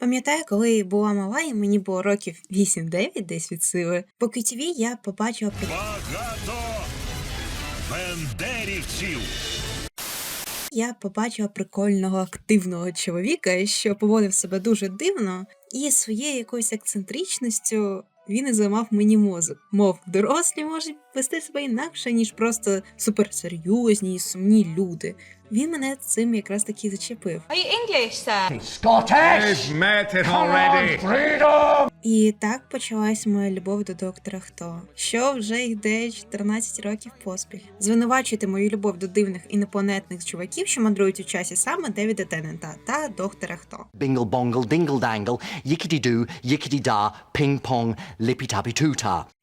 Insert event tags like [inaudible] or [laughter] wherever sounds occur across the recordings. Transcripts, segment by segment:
Пам'ятаю, коли була мала, і мені було років 8-9 десь від сили. По QTV я побачила Багато бендерівців. я побачила прикольного активного чоловіка, що поводив себе дуже дивно, і своєю якоюсь ексцентричністю він і зламав мені мозок. Мов, дорослі можуть вести себе інакше, ніж просто суперсерйозні і сумні люди. Він мене цим якраз таки зачепив. Are you English, sir? Scottish! met it Come on, freedom! І так почалась моя любов до доктора Хто, що вже йде 14 років поспіль. Звинувачуйте мою любов до дивних інопланетних чуваків, що мандрують у часі саме Девіда Теннента та доктора Хто. Bingle bongle dingle dangle, yickety doo,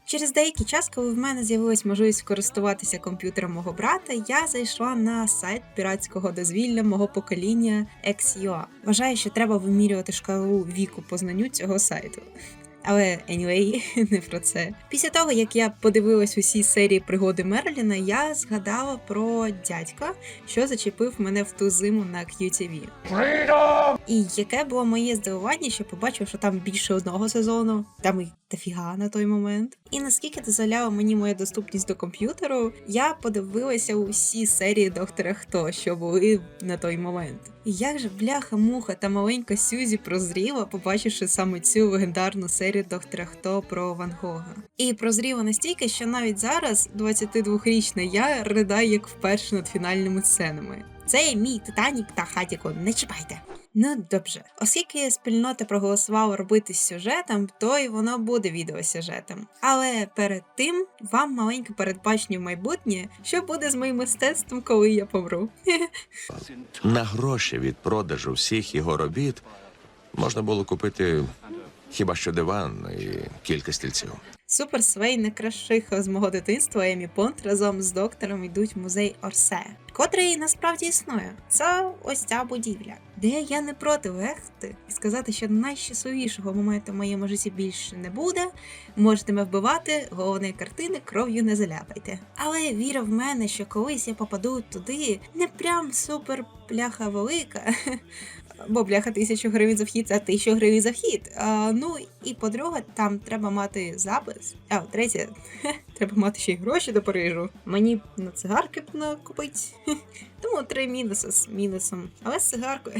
Через деякий час, коли в мене з'явилась можливість користуватися комп'ютером мого брата, я зайшла на сайт піратського дозвілля мого покоління XUA. Вважаю, що треба вимірювати шкалу віку познанню цього сайту. Але anyway, [laughs] не про це. Після того, як я подивилась усі серії пригоди Мерліна, я згадала про дядька, що зачепив мене в ту зиму на QTV. Freedom! І яке було моє здивування, що побачив, що там більше одного сезону, там і дофіга на той момент. І наскільки дозволяла мені моя доступність до комп'ютеру, я подивилася усі серії доктора Хто, що були на той момент. І як же бляха-муха та маленька Сюзі прозріла, побачивши саме цю легендарну серію доктора Хто про Ван Гога. І прозріла настільки, що навіть зараз 22-річна я ридаю як вперше над фінальними сценами. Це мій Титанік та Хатіко, не чіпайте. Ну добре, оскільки спільнота проголосувала робити сюжетом, то й воно буде відеосюжетом. Але перед тим вам маленьке передбачення в майбутнє, що буде з моїм мистецтвом, коли я помру. На гроші від продажу всіх його робіт можна було купити хіба що диван і кілька стільців. Супер Свей некращиха з мого дитинства Емі Понт разом з доктором йдуть в музей Орсе, котрий насправді існує. Це ось ця будівля, де я не проти легти і сказати, що найщасливішого моменту в моєму житті більше не буде. Можете мене вбивати, головної картини кров'ю не заляпайте. Але віра в мене, що колись я попаду туди, не прям супер пляха велика. Бо бляха тисячу гривень за вхід, це тисячу гривень за вхід. А, ну і по-друге, там треба мати запис. А третє, [laughs] треба мати ще й гроші до Парижу. Мені на цигарки накупить. [laughs] Тому три мінуси з мінусом. Але з цигаркою.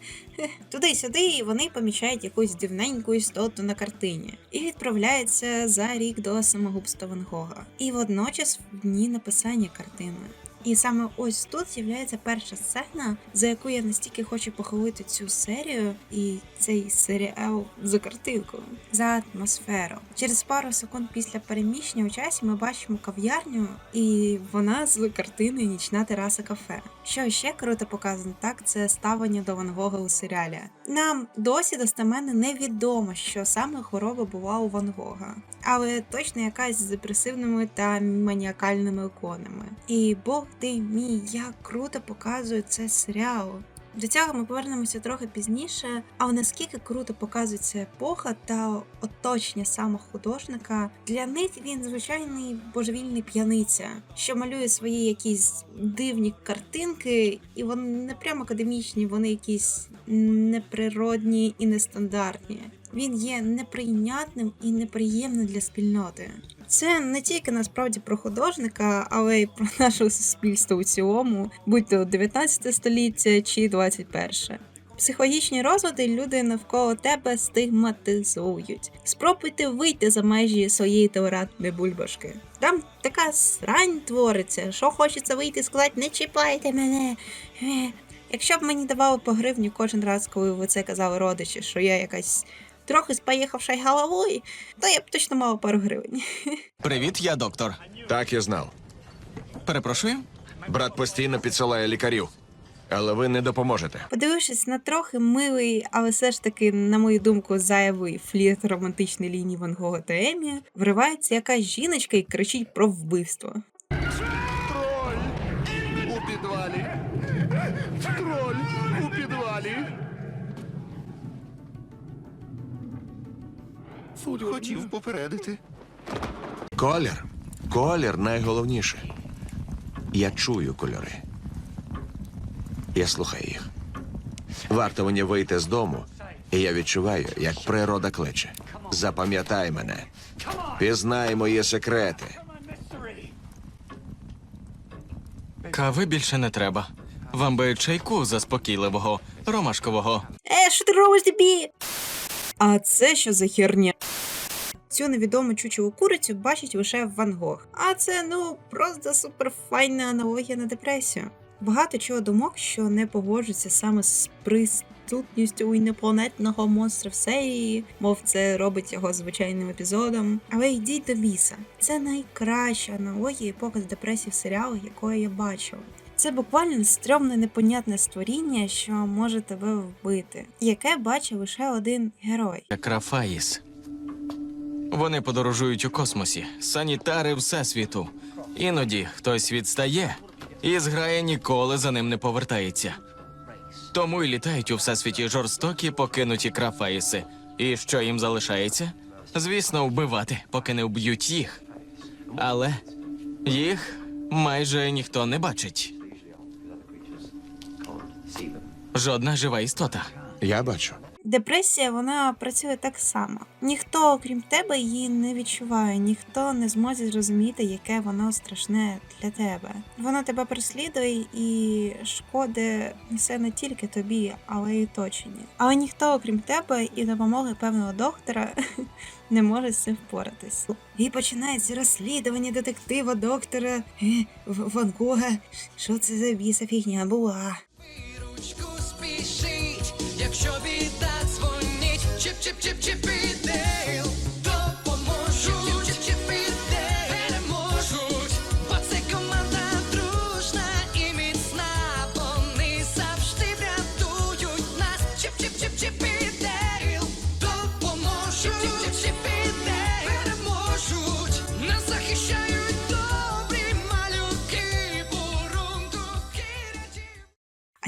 [laughs] Туди-сюди вони помічають якусь дивненьку істоту на картині і відправляються за рік до самогубства Ван Гога. І водночас в дні написання картини. І саме ось тут з'являється перша сцена, за яку я настільки хочу похвалити цю серію і цей серіал за картинку, за атмосферу. Через пару секунд після переміщення у часі ми бачимо кав'ярню, і вона з картини Нічна тераса кафе. Що ще круто показано, так це ставлення до Ван Гога у серіалі. Нам досі достеменно невідомо, що саме хвороба була у Ван Гога, але точно якась з депресивними та маніакальними іконами. І Бог ти мій, як круто показує це серіал. До цього ми повернемося трохи пізніше, але наскільки круто показується епоха та оточення саме художника, для них він звичайний божевільний п'яниця, що малює свої якісь дивні картинки, і вони не прямо академічні, вони якісь неприродні і нестандартні. Він є неприйнятним і неприємним для спільноти. Це не тільки насправді про художника, але й про наше суспільство у цілому, будь то 19 століття чи 21. Психологічні розлади люди навколо тебе стигматизують. Спробуйте вийти за межі своєї толерантної бульбашки. Там така срань твориться, що хочеться вийти і сказати, не чіпайте мене. Якщо б мені давали по гривні кожен раз, коли ви це казали родичі, що я якась трохи споїхавша головою, то я б точно мала пару гривень. [laughs] Привіт, я доктор. Так я знав. Перепрошую. Брат постійно підсилає лікарів, але ви не допоможете. Подивившись на трохи милий, але все ж таки, на мою думку, зайвий флірт романтичної лінії Ван Гога та Емі, вривається якась жіночка і кричить про вбивство. Хотів попередити. Колір. Колір найголовніше. Я чую кольори. Я слухаю їх. Варто мені вийти з дому, І я відчуваю, як природа кличе. Запам'ятай мене. Пізнай мої секрети. Кави більше не треба. Вам би чайку заспокійливого, ромашкового. Е, що ти робиш тобі? А це що за херня? Цю невідому чучелу курицю бачить лише Ван Гог. А це ну просто суперфайна аналогія на депресію. Багато чого думок, що не погоджуються саме з присутністю інопланетного монстра в серії, мов це робить його звичайним епізодом. Але йдіть до біса. Це найкраща аналогія і показ депресії в серіалах, якої я бачила. Це буквально стрьомне непонятне створіння, що може тебе вбити, яке бачив лише один герой. Як Рафаїс. Вони подорожують у космосі, санітари всесвіту. Іноді хтось відстає, і зграя ніколи за ним не повертається. Тому й літають у всесвіті жорстокі покинуті крафаїси. І що їм залишається? Звісно, вбивати, поки не вб'ють їх. Але їх майже ніхто не бачить. Жодна жива істота. Я бачу. Депресія вона працює так само. Ніхто, окрім тебе, її не відчуває, ніхто не зможе зрозуміти, яке воно страшне для тебе. Воно тебе переслідує і шкоди несе не тільки тобі, але й оточенню. Але ніхто, окрім тебе, і допомоги певного доктора [laughs] не може з цим впоратись. І починається розслідування детектива доктора е, В- Ван Гога. Що це за біса фігня була? ручку спішіть, якщо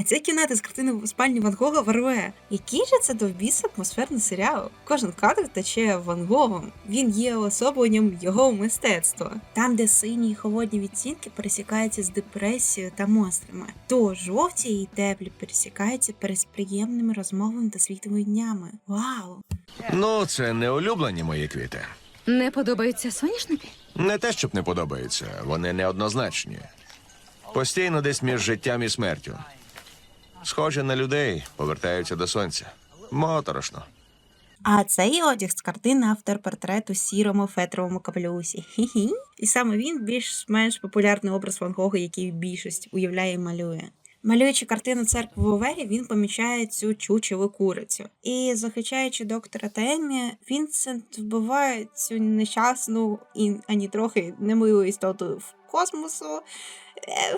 Ця кімната з картини в спальні Ван Гога варве. Який же це довбіс атмосферний серіал? Кожен кадр тече Ван Гогом. Він є особленням його мистецтва. Там, де сині й холодні відтінки пересікаються з депресією та монстрами, то жовті і теплі пересікаються перед приємними розмовами та світлими днями. Вау! Ну, це не улюблені мої квіти. Не подобаються соняшники? Не те, щоб не подобаються, вони неоднозначні. Постійно десь між життям і смертю. Схожі на людей, повертаються до сонця. Моторошно. А цей одяг з картини автор-портрету сірому фетровому капелюсі. Хі-хі. І саме він більш-менш популярний образ Ван Гога, який більшість уявляє і малює. Малюючи картину церкви в Овері, він помічає цю чучеву курицю. І захищаючи доктора та Еммі, Вінсент вбиває цю нещасну і ані трохи немилу істоту в космосу. Е,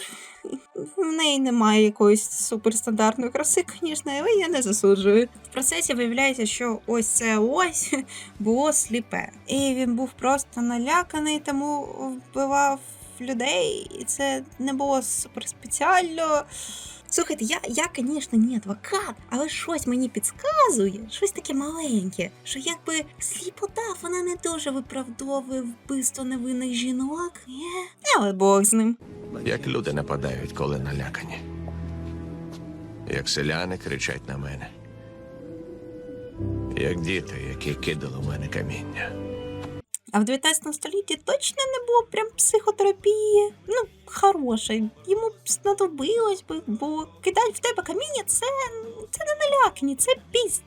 В неї немає якоїсь суперстандартної краси, звісно, але я не засуджую. В процесі виявляється, що ось це ось [laughs] було сліпе. І він був просто наляканий, тому вбивав людей, і це не було суперспеціально. Слухайте, я, я, звісно, не адвокат, але щось мені підказує, щось таке маленьке, що якби сліпота вона не дуже виправдовує вбивство невинних жінок. Є. Але Бог з ним. Як люди нападають, коли налякані. Як селяни кричать на мене. Як діти, які кидали в мене каміння. А в 19 столітті точно не було прям психотерапії. Ну, хорошої. Йому б знадобилось би, бо кидать в тебе каміння це, це не налякні, це піс.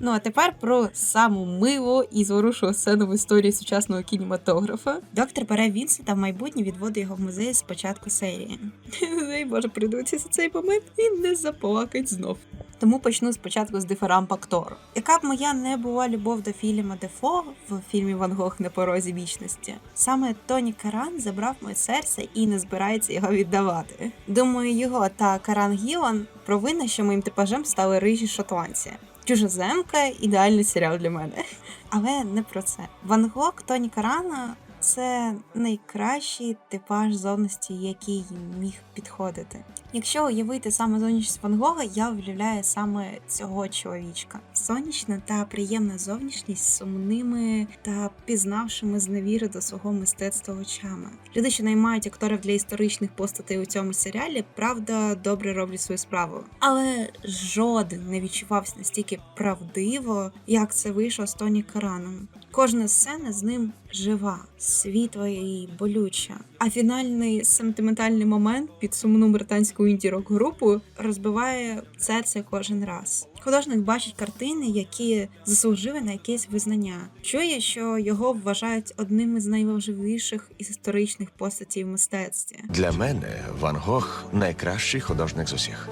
Ну а тепер про саму милу і зворушливу сцену в історії сучасного кінематографа. Доктор бере Вінсента в майбутнє відводить його в музей з початку серії. [laughs] Дай Боже, придивитися цей момент і не заплакать знов. Тому почну спочатку з дифирамп актору. Яка б моя не була любов до фільма Дефо в фільмі Ван Гог на порозі вічності, саме Тоні Каран забрав моє серце і не збирається його віддавати. Думаю, його та Каран Гілан провинна, що моїм типажем стали рижі шотландці. Чужоземка ідеальний серіал для мене. [laughs] Але не про це. Ван Гог Тоні Карана це найкращий типаж зовності, який міг підходити. Якщо уявити саме зовнішність Ван Гога, я уявляю саме цього чоловічка. Сонячна та приємна зовнішність з сумними та пізнавшими зневіри до свого мистецтва очами. Люди, що наймають акторів для історичних постатей у цьому серіалі, правда, добре роблять свою справу. Але жоден не відчувався настільки правдиво, як це вийшло з Тоні Караном. Кожна сцена з ним жива, світла і болюча. А фінальний сентиментальний момент під сумну британську інді-рок групу розбиває серце кожен раз. Художник бачить картини, які заслужили на якесь визнання. Чує, що його вважають одним із найважливіших історичних постатей в мистецтві. Для мене Ван Гог найкращий художник з усіх.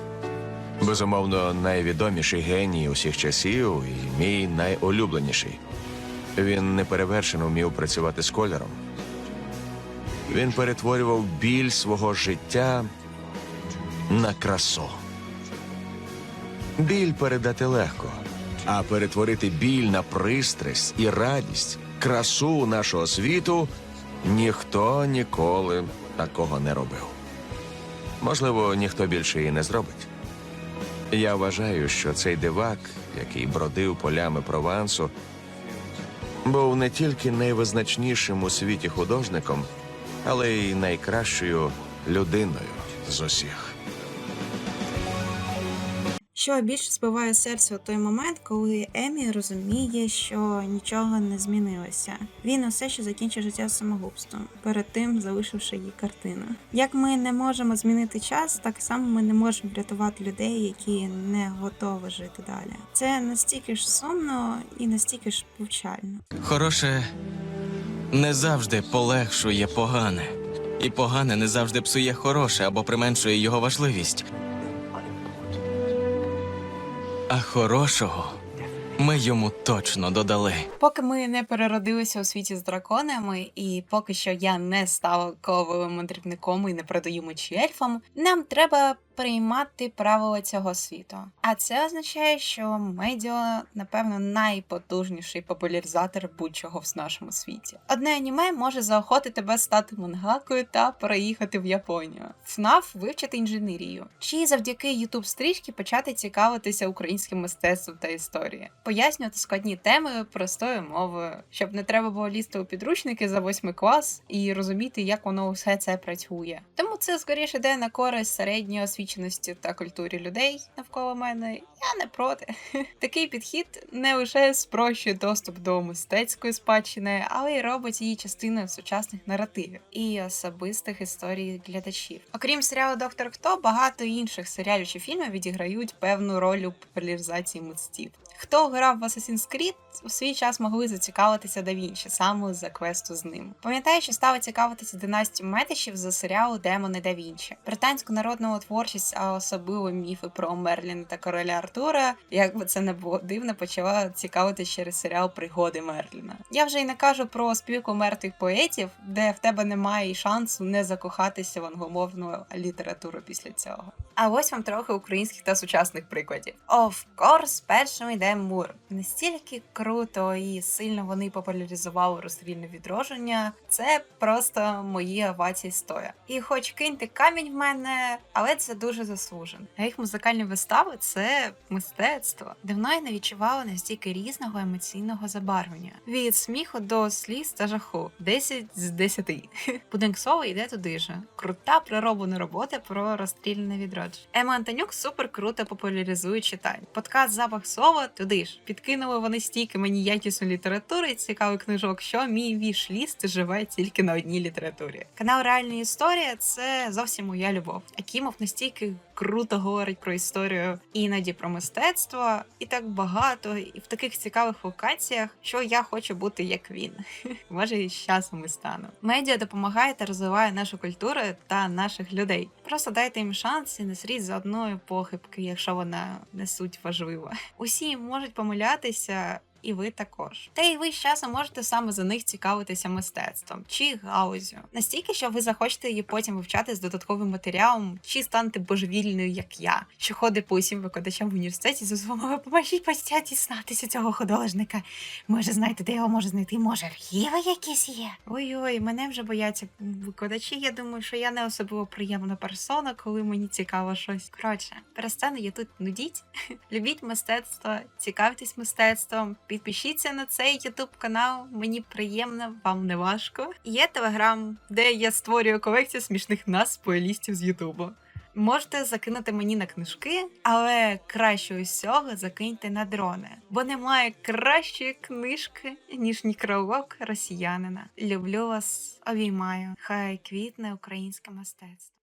Безумовно, найвідоміший геній усіх часів і мій найулюбленіший. Він неперевершено вмів працювати з кольором. Він перетворював біль свого життя на красу. Біль передати легко, а перетворити біль на пристрасть і радість, красу нашого світу ніхто ніколи такого не робив. Можливо, ніхто більше і не зробить. Я вважаю, що цей дивак, який бродив полями Провансу, був не тільки найвизначнішим у світі художником, але й найкращою людиною з усіх. Що більше спиває серце у той момент, коли Емі розуміє, що нічого не змінилося. Він усе ще закінчив життя самогубством, перед тим залишивши її картину. Як ми не можемо змінити час, так само ми не можемо врятувати людей, які не готові жити далі. Це настільки ж сумно і настільки ж повчально. Хороше не завжди полегшує погане, і погане не завжди псує хороше або применшує його важливість. А хорошого ми йому точно додали. Поки ми не переродилися у світі з драконами, і поки що я не стала коловим мандрівником і не продаю мечі ельфам, нам треба приймати правила цього світу. А це означає, що медіа, напевно, найпотужніший популяризатор будь-чого в нашому світі. Одне аніме може заохотити тебе стати мангакою та переїхати в Японію. ФНАФ вивчити інженерію, чи завдяки ютуб стрічки почати цікавитися українським мистецтвом та історією, пояснювати складні теми простою мовою, щоб не треба було лізти у підручники за восьмий клас і розуміти, як воно все це працює. Тому це скоріше йде на користь середньої освіченості та культурі людей навколо мене. Я не проти. [laughs] Такий підхід не лише спрощує доступ до мистецької спадщини, але й робить її частиною сучасних наративів і особистих історій глядачів. Окрім серіалу Доктор Хто, багато інших серіалів чи фільмів відіграють певну роль у популяризації митців. Хто грав в Assassin's Creed, у свій час могли зацікавитися да Вінчі саме за квесту з ним. Пам'ятаю, що стали цікавитися династію Метишів за серіалу Демони да Вінчі. Британську народну творчість, а особливо міфи про Мерліна та короля Артура, як би це не було дивно, почала цікавитися через серіал Пригоди Мерліна. Я вже й не кажу про спілку мертвих поетів, де в тебе немає і шансу не закохатися в англомовну літературу після цього. А ось вам трохи українських та сучасних прикладів. Of course, першим йде Мур. Настільки круто і сильно вони популяризували розстрільне відродження. Це просто мої овації стоя. І хоч киньте камінь в мене, але це дуже заслужено. А їх музикальні вистави це мистецтво. Давно я не відчувала настільки різного емоційного забарвлення. Від сміху до сліз та жаху. 10 з 10. [laughs] Будинок Сови йде туди же. Крута пророблена робота про розстріляне відродження. Ема Антонюк супер круто популяризує читання. Подкаст Запах Сова туди ж. Підкинули вони стільки мені якісної літератури і цікавих книжок, що мій віш-ліст живе тільки на одній літературі. Канал Реальна історія це зовсім моя любов. Акімов настільки круто говорить про історію, іноді про мистецтво, і так багато, і в таких цікавих локаціях, що я хочу бути як він. [laughs] Може, і з часом і стану. Медіа допомагає та розвиває нашу культуру та наших людей. Просто дайте їм шанс і не сріть за одної похибки, якщо вона не суть важлива. [laughs] Усі можуть помилятися, і ви також. Та й ви з часом можете саме за них цікавитися мистецтвом чи гаузю. Настільки, що ви захочете її потім вивчати з додатковим матеріалом, чи станете божевільною, як я, що ходить по усім викладачам в університеті з усвомови поможіть постійно дізнатися цього художника. Може, знаєте, де його можна знайти? Може, архіви якісь є? Ой-ой, мене вже бояться викладачі. Я думаю, що я не особливо приємна персона, коли мені цікаво щось. Коротше, перестану я тут нудіть. [laughs] Любіть мистецтво, цікавтесь мистецтвом, підпишіться на цей ютуб канал. Мені приємно, вам не важко. Є телеграм, де я створюю колекцію смішних нас спойлістів з Ютубу. Можете закинути мені на книжки, але краще усього закиньте на дрони, бо немає кращої книжки, ніж Нікролог росіянина. Люблю вас, обіймаю. Хай квітне українське мистецтво.